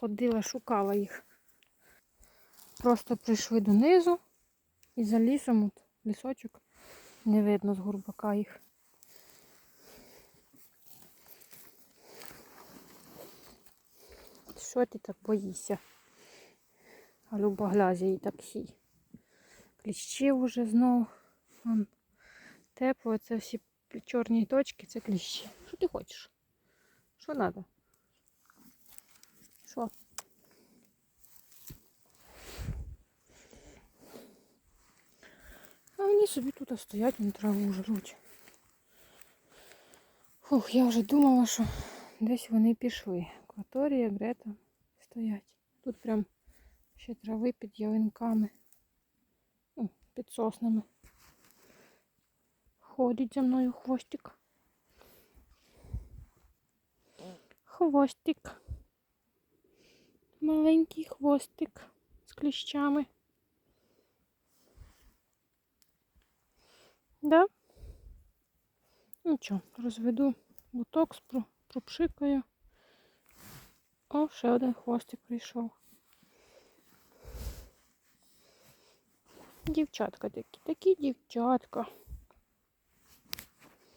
ходила, шукала їх. Просто прийшли донизу і за лісом, от, лісочок, не видно з горбака їх. Що ти так боїшся? А Люба глязі їй таксі. Кліщів уже знов. Вон, тепло, це всі чорні точки, це кліщі. Що ти хочеш? Що треба? Що? А вони собі тут стоять, на траву жруть. Фух, я вже думала, що десь вони пішли. Акваторія, Грета стоять. Тут прям ще трави під ялинками. Під соснами. Ходить за мною хвостик. Хвостик. Маленький хвостик з кліщами. Да? Нічого, розведу луток, спро- пропшикаю. О, ще один хвостик прийшов. Дівчатка такі, такі дівчатка.